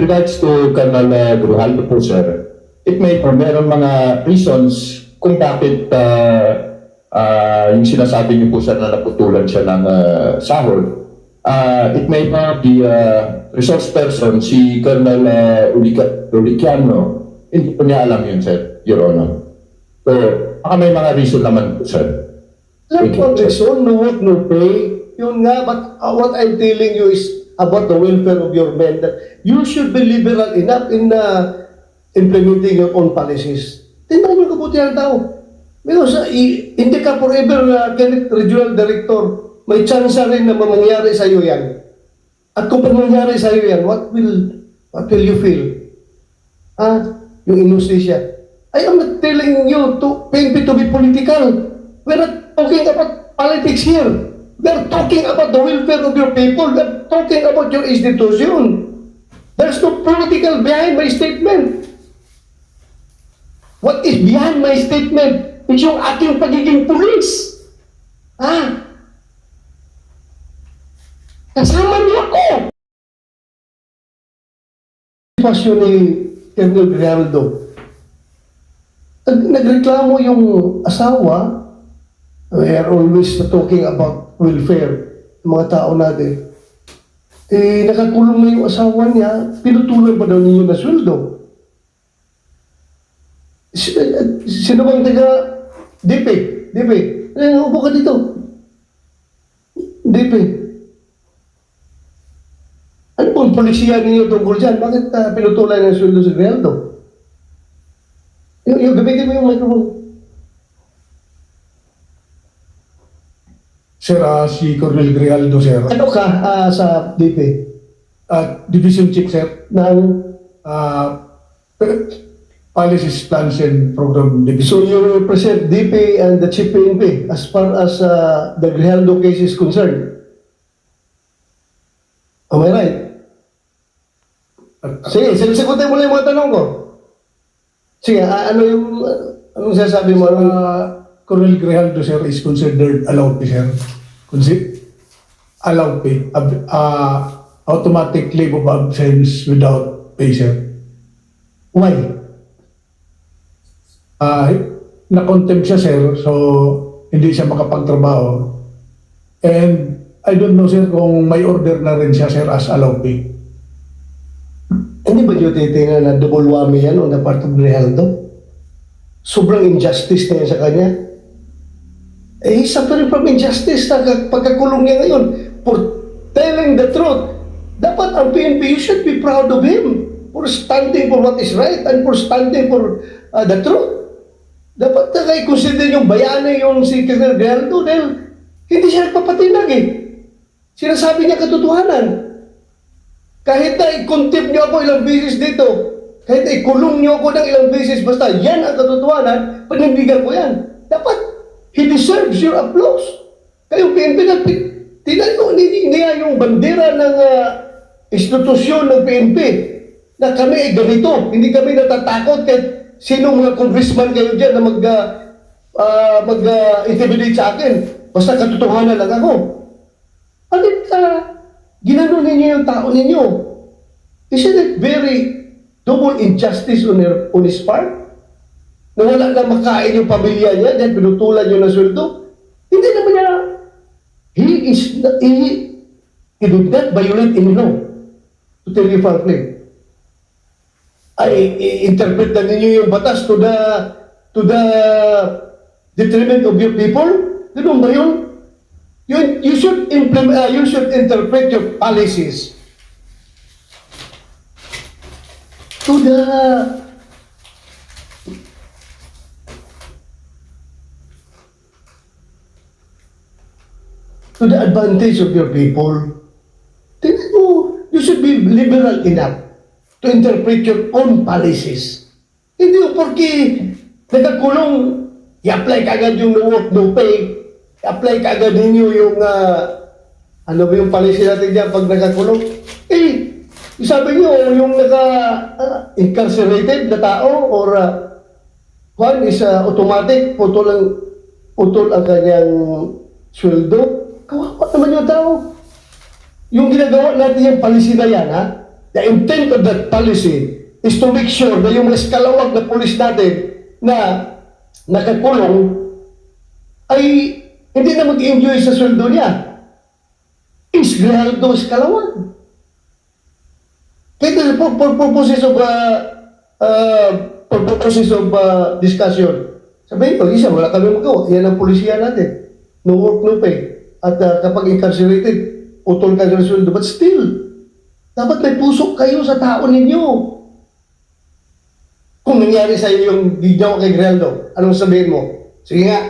regards to Colonel uh, Grujaldo po, sir, it may or meron mga reasons kung bakit uh, uh, yung sinasabi niyo po, sir, na naputulan siya ng uh, sahod. Uh, it may not be uh, resource person, si Colonel uh, Ulica- Uliciano, hindi po niya alam yun, sir, Your Honor. So, baka may mga reason naman po, sir. Alam ko ang reason, no work, no pay. Yun nga, but uh, what I'm telling you is about the welfare of your men. That you should be liberal enough in uh, implementing your own policies. Tingnan mo kabuti ang tao. Because uh, hindi ka forever uh, Kenneth Regional Director. May chance rin na mangyari sa iyo yan. At kung pag nangyari sa iyo yan, what will what will you feel? Ah, yung inostisya. I am not telling you to PNP to be political. We're not talking about politics here. We're talking about the welfare of your people. We're talking about your institution. There's no political behind my statement. What is behind my statement is yung ating pagiging pulis. Ah, kasama niyo ako. Sitwasyon ni Colonel. Nag- nagreklamo yung asawa, we are always talking about welfare ng mga tao natin. Eh, nakakulong na yung asawa niya, pinutulan pa daw ninyo na sweldo. Si- eh, Sino bang taga DP? DP? Eh, upo ka dito. DP. Ano pong polisiya ninyo tungkol dyan? Bakit uh, pinutulan ng sweldo si Grijaldo? Yung, yung gamitin mo yung microphone. Sir, ah, si Cornel Grijaldo, sir. Ano ka ah, sa DP? Ah, Division Chief, sir. Na ano? Ah, Policies, Plans and Program So Division. you represent DP and the Chief PNP as far as uh, the Grijaldo case is concerned. Am I right? Sige, sinasagutin mo lang yung mga tanong ko. Sige, ah, ano yung, anong sasabi mo? Anong, Ah, Cornel Grijaldo, sir, is considered allowed sir. Allowed pay. Ah, automatic leave of absence without pay, sir. why? Ah, na-contempt siya, sir, so hindi siya makapagtrabaho. And I don't know, sir, kung may order na rin siya, sir, as allowed pay. Hindi ba yung titingnan na double whammy yan on the part of Grijaldo? Sobrang injustice na yan sa kanya. Eh, he's suffering from injustice na pagkakulong niya ngayon for telling the truth. Dapat ang PNP, you should be proud of him for standing for what is right and for standing for uh, the truth. Dapat na kayo consider yung bayani yung si Colonel Grijaldo dahil hindi siya nagpapatinag eh. Sinasabi niya katotohanan. Kahit na i-contempt niyo ako ilang beses dito, kahit na ikulong niyo ako ng ilang beses, basta yan ang katotohanan, panindigan ko yan. Dapat, he deserves your applause. Kayo, PNP, na, tinan nyo, hindi niya yung bandera ng ah, institusyon ng PNP na kami ay ganito. Hindi kami natatakot kahit sinong mga congressman kayo dyan na mag, ah, mag ah, intimidate sa akin. Basta katotohanan lang ako. Bakit uh, ginano ninyo yung tao ninyo? Isn't it very double injustice on, her, on his part? Na wala na makain yung pamilya niya dahil pinutulan niyo ng sweldo? Hindi naman niya. He is, he, he did not violate any law. To tell you frankly. Ay, interpret na ninyo yung batas to the, to the detriment of your people? Ganun ba yun? You, you should implement, uh, you should interpret your policies to the to the advantage of your people. Tingnan mo, you should be liberal enough to interpret your own policies. Hindi yung porke nagkakulong, i-apply ka agad yung no work, no pay, i-apply ka agad ninyo yung, ah, ano ba yung policy natin dyan pag nagkakulong? Eh, sabi nyo, yung naka-incarcerated na tao or uh, one is ah, automatic, putol ang, putol ang kanyang sweldo. Naman yung tao. Yung ginagawa natin yung policy na yan, ha? The intent of that policy is to make sure na yung mga eskalawag na pulis natin na nakakulong ay hindi na mag-enjoy sa sweldo niya. Is Grijaldo eskalawag. Kaya for, for purposes of uh, uh, for purposes of uh, discussion, sabihin ko, isa, wala kami magawa. Yan ang polisiya natin. No work, no pay. At uh, kapag incarcerated, utol ka ng sweldo. But still, dapat may puso kayo sa tao ninyo. Kung nangyari sa iyo yung ginawa kay Grijaldo, anong sabihin mo? Sige nga,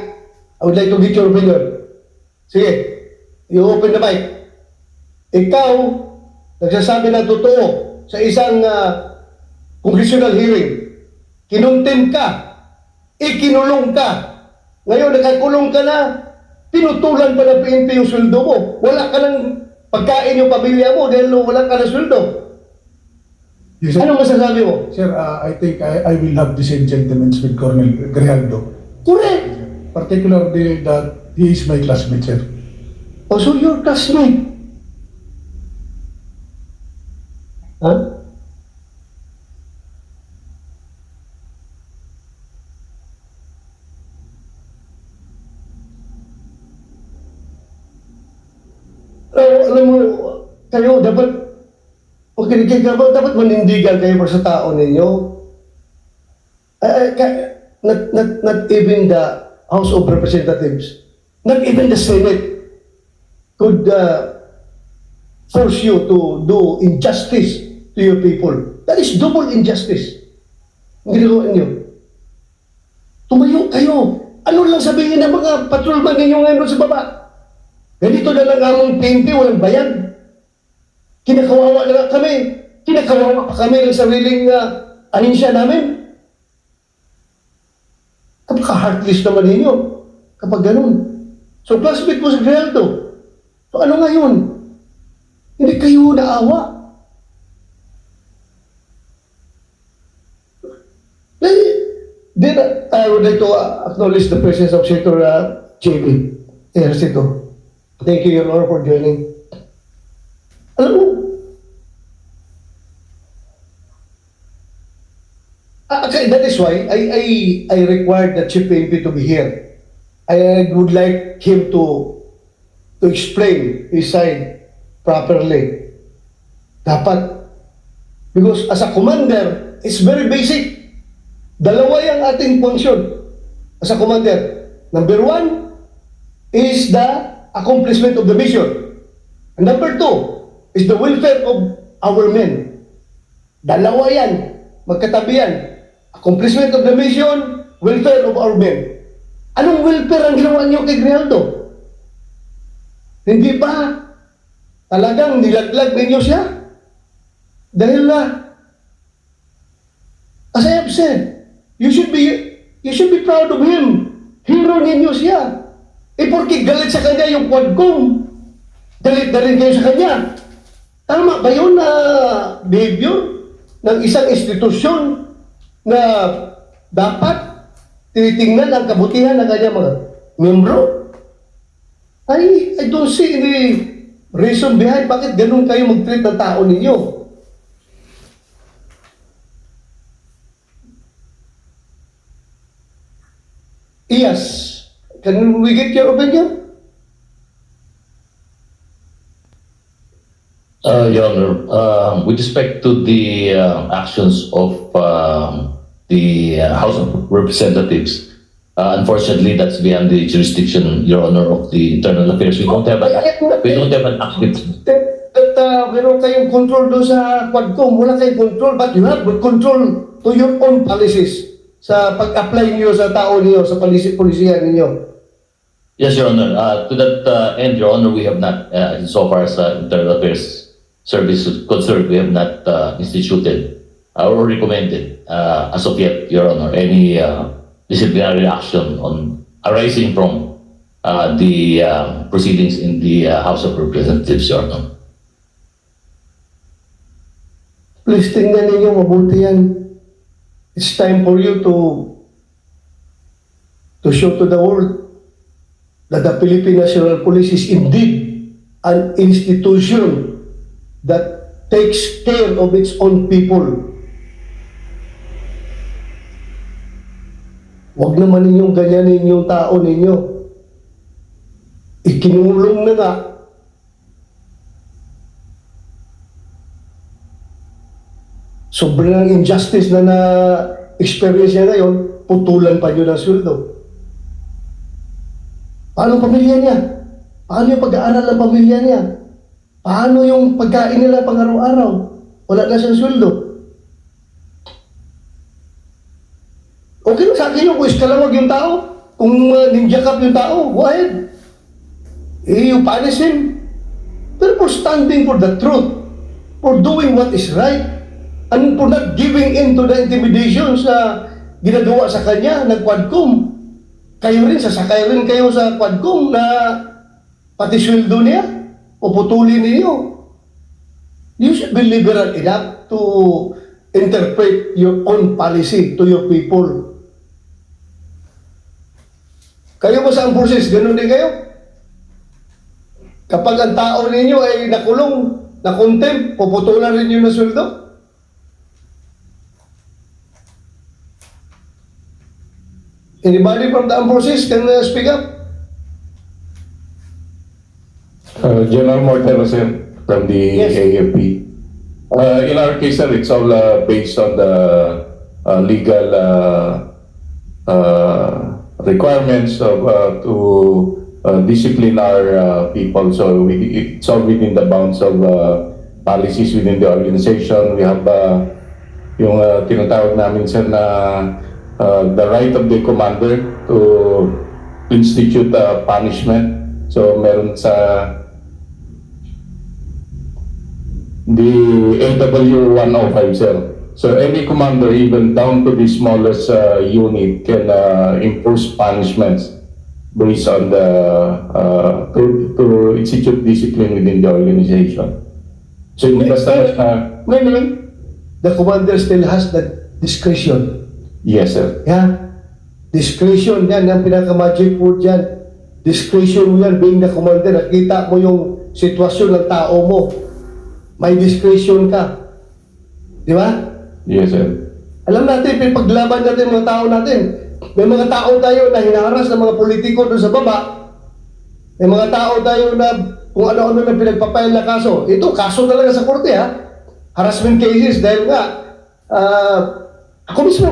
I would like to get your opinion. Sige, you open the mic. Ikaw, nagsasabi ng totoo sa isang uh, congressional hearing. Kinuntim ka. Ikinulong ka. Ngayon, nakakulong ka na. Pinutulan pa ng PNP yung sweldo mo. Wala ka ng pagkain yung pamilya mo dahil wala ka ng sweldo. Yes, sir. Ano masasabi mo? Sir, uh, I think I, I will have the same sentiments with Colonel Grijaldo. Correct. Particularly that he is my classmate, sir. Oh, so your classmate. Huh? Oh, alam mo, kayo dapat, makinig kayo, dapat, dapat manindigan kayo para sa tao ninyo. Uh, not, not, not even the House of Representatives, not even the Senate could uh, force you to do injustice to your people. That is double injustice. Ang ginagawa ninyo. Tumayo kayo. Ano lang sabihin ng mga patrolman ninyo ngayon sa baba? Ganito na lang among PNP, walang bayad. Kinakawawa na kami. Kinakawawa pa kami ng sariling uh, ahinsya namin. Kapaka-heartless naman ninyo kapag ganun. So, classmate mo si Grijaldo. So, ano ngayon? Hindi kayo naawa. Then, I would like to acknowledge the presence of Senator uh, JB Ejercito. Thank you, Your Honor, for joining. Alam mo, Ah, okay, that is why I, I, I required the Chief PNP to be here. I would like him to to explain his side properly. Dapat. Because as a commander, it's very basic. Dalawa yung ating function as a commander. Number one is the accomplishment of the mission. And number two is the welfare of our men. Dalawa yan. Magkatabi yan. Accomplishment of the mission, welfare of our men. Anong welfare ang ginawa niyo kay Grijaldo? Hindi ba talagang nilaglag ninyo siya? Dahil na, as I have said, you should be you should be proud of him. Hero ninyo siya. Eh, porque galit sa kanya yung quadcom. Galit na rin kayo sa kanya. Tama ba yun na behavior ng isang institusyon na dapat tinitingnan ang kabutihan ng kanyang mga membro? Ay, I don't see any reason behind bakit ganun kayo mag-treat ng tao ninyo. Yes. Can we get your opinion? Uh, Your Honor, uh, with respect to the uh, actions of um, the uh, House of Representatives, uh, unfortunately, that's beyond the jurisdiction, Your Honor, of the Internal Affairs. We don't have an, we don't have an active, That, that uh, meron kayong control doon sa Quadcom. Wala kayong control, but you have control to your own policies sa pag-apply niyo sa tao niyo, sa polisi polisiyan ninyo. Yes, Your Honor, uh, to that uh, end, Your Honor, we have not, uh, so far as uh, Internal Affairs Service is concerned, we have not uh, instituted or recommended uh, as of yet, Your Honor, any uh, disciplinary action on arising from uh, the uh, proceedings in the uh, House of Representatives, Your Honor. Please tingnan ninyo mabuti yan. It's time for you to to show to the world that the Philippine National Police is indeed an institution that takes care of its own people. Huwag naman ninyong ganyanin yung tao ninyo. Ikinulong na nga. Sobrang injustice na na-experience niya ngayon, putulan pa niyo ng sweldo. Paano ang pamilya niya? Paano yung pag-aaral ng pamilya niya? Paano yung pagkain nila pang araw-araw? Wala na siyang sweldo. Okay lang sa akin yung kung iskalawag yung tao. Kung uh, ninja cup yung tao, go ahead. Eh, you punish him. Pero for standing for the truth, for doing what is right, and for not giving in to the intimidations na ginagawa sa kanya ng Quadcom. Kayo rin, sasakay rin kayo sa Quadcom na pati sweldo niya, puputulin ninyo. You should be liberal enough to interpret your own policy to your people. Kayo ba sa ang forces? Ganun din kayo? Kapag ang tao ninyo ay nakulong, na-contempt, puputulan rin yun ng sweldo? Anybody from the armed forces can uh, speak up? Uh, General Mortero, sir, from the Yes. AFP. Uh, in our case, sir, it's all uh, based on the uh, legal uh, uh, requirements of uh, to uh, discipline our uh, people. So we, it's all within the bounds of uh, policies within the organization. We have uh, yung uh, tinatawag namin sir na uh, the right of the commander to institute a punishment. So meron sa the AW 105 sir. So any commander even down to the smallest uh, unit can uh, impose punishments based on the uh, to, to institute discipline within the organization. So basta basta Meaning, the commander still has the discretion. Yes sir. Yeah? Discretion yan, yung pinaka-magic word yan. Discretion mo yan, being the commander, nakita mo yung sitwasyon ng tao mo. May discretion ka. Di ba? Yes sir. Alam natin, paglaban natin mga tao natin. May mga tao tayo na hinaharas ng mga politiko doon sa baba. May mga tao tayo na kung ano-ano na pinagpapail na kaso. Ito, kaso talaga sa korte ha. Harassment cases dahil nga, ah, ako mismo,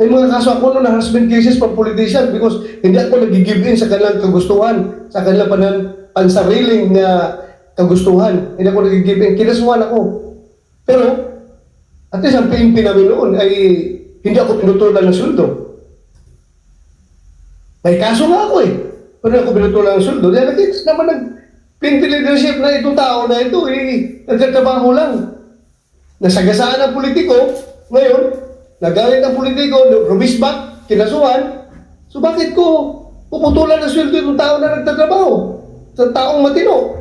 may mga kaso ako noon na harassment cases for politician because hindi ako nag-give in sa kanilang kagustuhan, sa kanilang panan, pansariling na kagustuhan. Hindi ako nag-give in. Kinasuhan ako. Pero, at least ang PNP namin noon ay hindi ako pinutulan ng sweldo. May kaso nga ako eh. Pero ako pinutulan ng sweldo. Dahil nakita naman ng PNP leadership na itong tao na ito eh, nagtatrabaho lang. Nasagasaan ang politiko, ngayon, nagalit ang politiko, rumisbat, kinasuhan. So bakit ko puputulan ng sweldo itong tao na nagtatrabaho? Sa taong matino.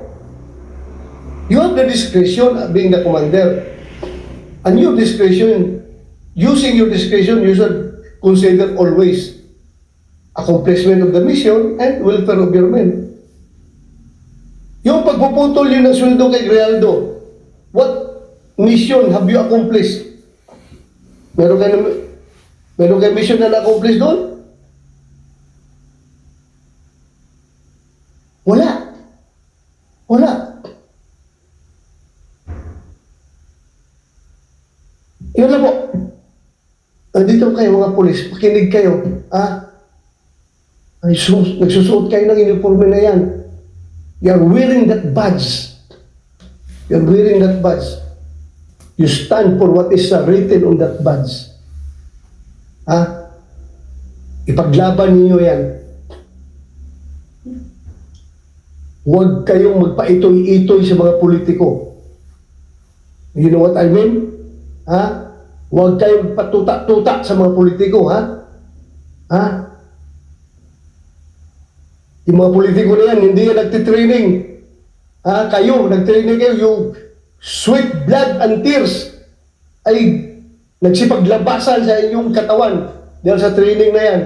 You have the discretion of being the commander. And your discretion, using your discretion, you should consider always accomplishment of the mission and welfare of your men. Yung pagpuputol yun ng sweldo kay Grialdo, what mission have you accomplished? Meron kayo, meron kayo mission na na-accomplish doon? Wala. Wala. Yun lang po. Nandito kayo mga polis, makinig kayo. Ah, ay, sus- nagsusuot kayo ng uniforme na yan. You're wearing that badge. You're wearing that badge. You stand for what is written on that badge. Ha? Ipaglaban ninyo yan. Huwag kayong magpaitoy-itoy sa mga politiko. You know what I mean? Ha? Huwag kayong patuta-tuta sa mga politiko, ha? Ha? Yung mga politiko na yan, hindi yan nagtitraining. Ha? Kayo, nagtraining kayo, yung sweat, blood, and tears ay nagsipaglabasan sa inyong katawan dahil sa training na yan.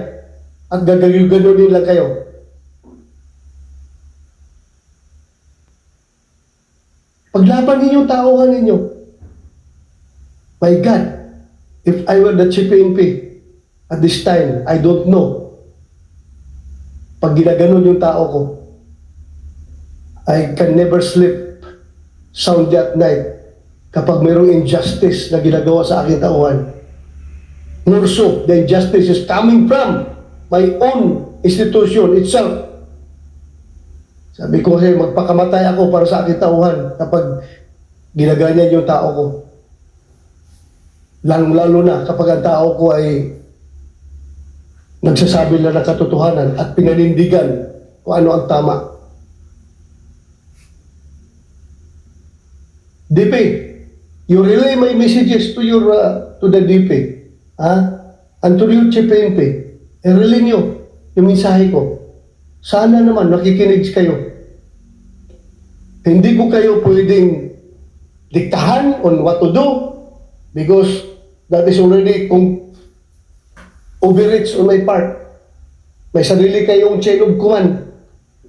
At gagawin lang kayo. Paglaban ninyo, tauhan ninyo. My God, if I were the chief PNP at this time, I don't know. Pag ginaganon yung tao ko, I can never sleep soundly at night kapag mayroong injustice na ginagawa sa aking tauhan. More so, the injustice is coming from my own institution itself. Sabi ko kasi magpakamatay ako para sa aking tauhan kapag ginaganyan yung tao ko. Lalong-lalo na kapag ang tao ko ay nagsasabi lang ng katotohanan at pinanindigan kung ano ang tama. DP, you relay my messages to your uh, to the DP, ha? And to your Chief PNP, i-relay nyo yung mensahe ko. Sana naman nakikinig kayo. Hindi ko kayo pwedeng diktahan on what to do because that is already kung overreach on my part. May sarili kayong chain of command.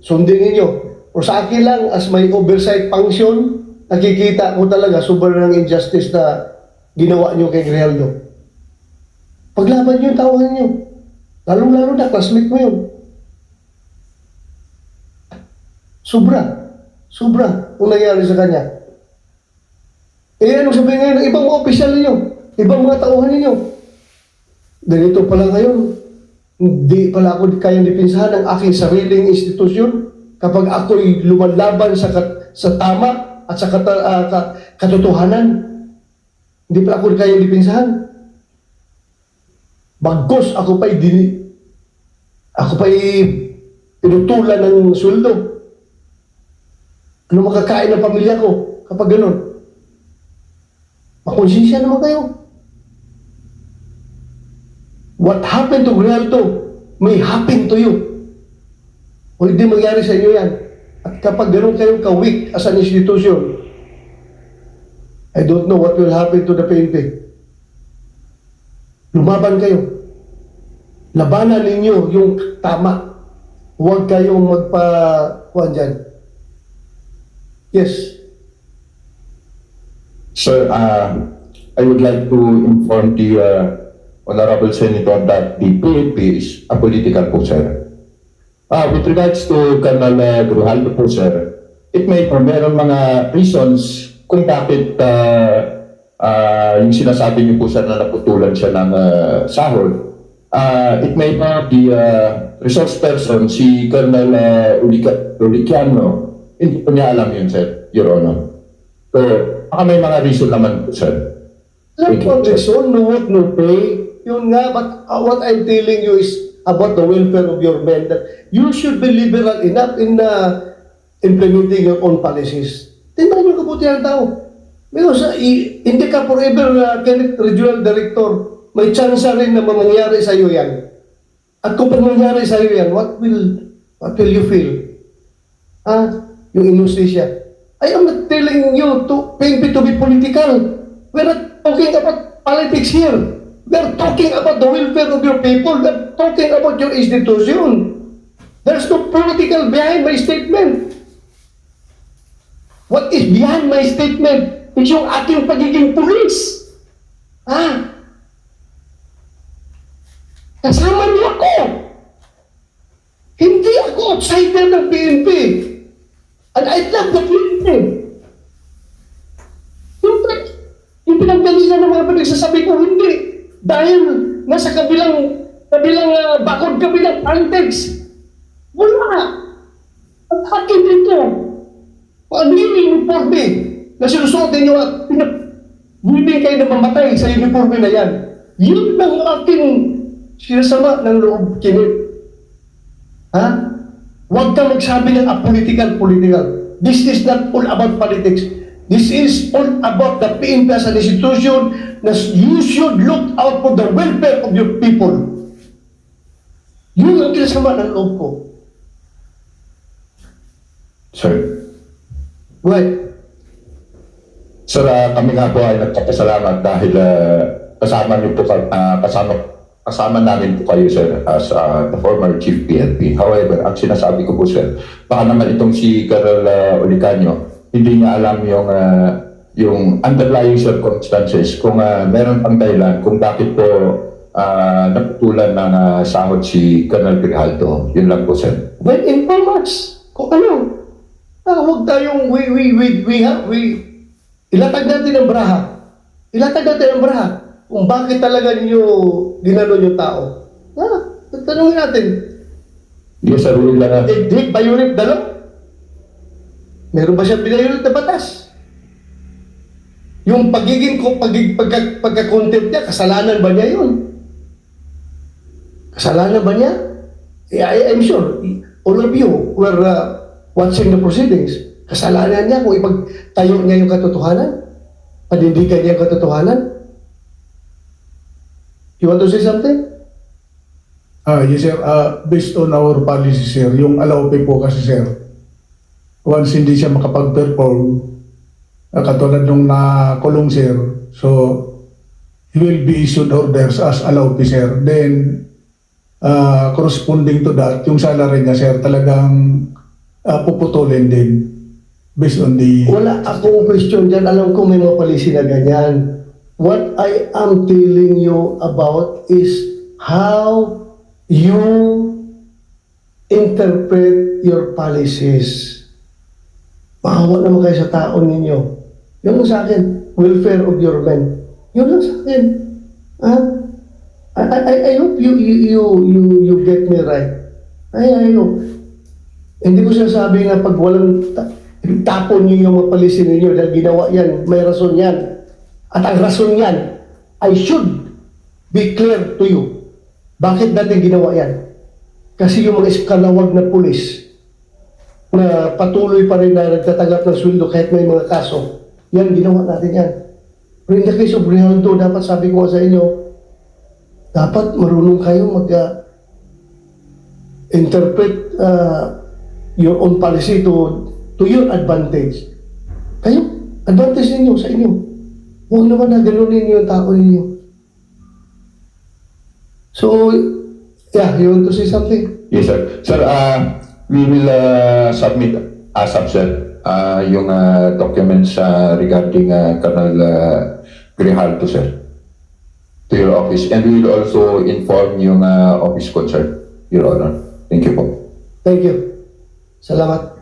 Sundin ninyo. O sa akin lang, as my oversight function, nakikita ko talaga sobrang injustice na ginawa nyo kay Grijaldo. Paglaban nyo yung tawahan nyo. Lalong-lalo na, classmate mo yun. Sobra. Sobra kung nangyari sa kanya. Eh, ano sabihin ngayon ng ibang mga opisyal ninyo? Ibang mga tauhan ninyo? Ganito pala ngayon. Hindi pala ako kayang dipinsahan ng aking sariling institusyon kapag ako'y lumalaban sa, sa tama at sa kata, ah, ka- katotohanan. Hindi pala ako kayang dipinsahan. Bagkos ako pa'y dini, ako pa'y pinutulan ng sweldo. Ano makakain ng pamilya ko kapag ganun? Makonsensya naman kayo. What happened to Grijaldo may happen to you. O hindi mangyari sa inyo yan. Kapag ganun kayong ka-weak as an institution, I don't know what will happen to the PNP. Lumaban kayo. Labanan ninyo yung tama. Huwag kayong magpa... Kuhan dyan. Yes. Sir, uh, I would like to inform the uh, Honorable Senator that the PNP is a political po, sir. Uh, with regards to Colonel uh, Grujaldo po, sir, it may po meron mga reasons kung bakit uh, uh, yung sinasabi niyo po, sir, na naputulan siya ng uh, sahod. Uh, it may be the uh, resource person, si Colonel uh, Ulica- Uliciano, hindi po niya alam yun, sir, Your Honor. So, baka may mga reason naman po, sir. Not for reason, no work, no pay. Yun nga, but uh, what I'm telling you is about the welfare of your men that you should be liberal enough in uh, implementing your own policies. Tingnan niyo kabuti ang tao. Because uh, hindi ka forever uh, Regional Director. May chance rin na mangyari sa iyo yan. At kung pag nangyari sa iyo yan, what will what will you feel? Ah, yung inostisya. I am not telling you to to be political. We're not talking about politics here. We're talking about the welfare of your people. We're talking about your institution. There's no political behind my statement. What is behind my statement is yung ating pagiging pulis. Ah, kasama niyo ako. Hindi ako outsider ng PNP. And I love the PNP. Yung, yung pinagdanila ng mga pinagsasabi ko, hindi. Dahil nasa kabilang, kabilang uh, bakod kabilang antex. Wala. Ang akin dito. Yung uniforme na sinusuot ninyo at hindi kayo na mamatay sa uniforme na yan. Yun ang aking sinasama ng loob kinit. Ha? Huwag ka magsabi ng apolitical, political. This is not all about politics. This is all about the PNP as an institution na you should look out for the welfare of your people. Yun ang kinasama ng loob ko. Sir. Right. Sir, ah, kami nga po ay nagpapasalamat dahil ah, kasama niyo po, ah, kasama, kasama namin po kayo, sir, as ah, the former chief PNP. However, ang sinasabi ko po, sir, baka naman itong si Colonel uh, Ulicanio, hindi niya alam yung ah, yung underlying circumstances kung ah, meron pang dahilan kung bakit po ah, naputulan ng ah, sahod si Colonel Grijaldo. Yun lang po, sir. Well, inform us. Kung ano. Ah, huwag tayong we, we, we, we, ha, we, ilatag natin ang braha. Ilatag natin ang braha. Kung bakit talaga ninyo ginano yung tao. Ah, tatanungin natin. Yes, sir. Yun lang. Did, did violate the law? Meron ba siya binayolate na batas? Yung pagiging ko pagig pagka, pagka-contempt niya, kasalanan ba niya yun? Kasalanan ba niya? Eh, I, I'm sure all of you were uh, watching the proceedings. Kasalanan niya kung ipagtayo niya yung katotohanan? Panindigan niya yung katotohanan? You want to say something? Ah, yes sir, Ah, based on our policy sir, yung allow po kasi sir, once hindi siya makapag-perform, ah, katulad nung nakulong sir, so he will be issued orders as pay sir. Then, ah, corresponding to that, yung salary niya sir, talagang ah, puputulin din based on the... Wala akong question dyan. Alam ko may mga policy na ganyan. What I am telling you about is how you interpret your policies. Maawa naman kayo sa tao ninyo. Yun lang sa akin. Welfare of your men. Yun lang sa akin. Ha? I, I, I- hope you, you, you, you, you get me right. I, I hope. Hindi ko sinasabi na pag walang ta- tapon niyo yung mga palisi ninyo dahil ginawa yan, may rason yan. At ang rason yan, I should be clear to you. Bakit natin ginawa yan? Kasi yung mga iskalawag na pulis na patuloy pa rin na nagtatanggap ng sweldo kahit may mga kaso, yan, ginawa natin yan. Pero in the case of Rinaldo, dapat sabi ko sa inyo, dapat marunong kayo mag uh, interpret uh, your own policy to to your advantage. Kayo, advantage ninyo sa inyo. Huwag naman na ganunin yung tao ninyo. So, yeah, you want to say something? Yes, sir. Sir, uh, we will uh, submit ASAP, sir, uh, yung uh, documents uh, regarding uh, Colonel uh, Grijaldo, sir, to your office. And we will also inform yung uh, office concern, Your Honor. Thank you po. Thank you. Salamat.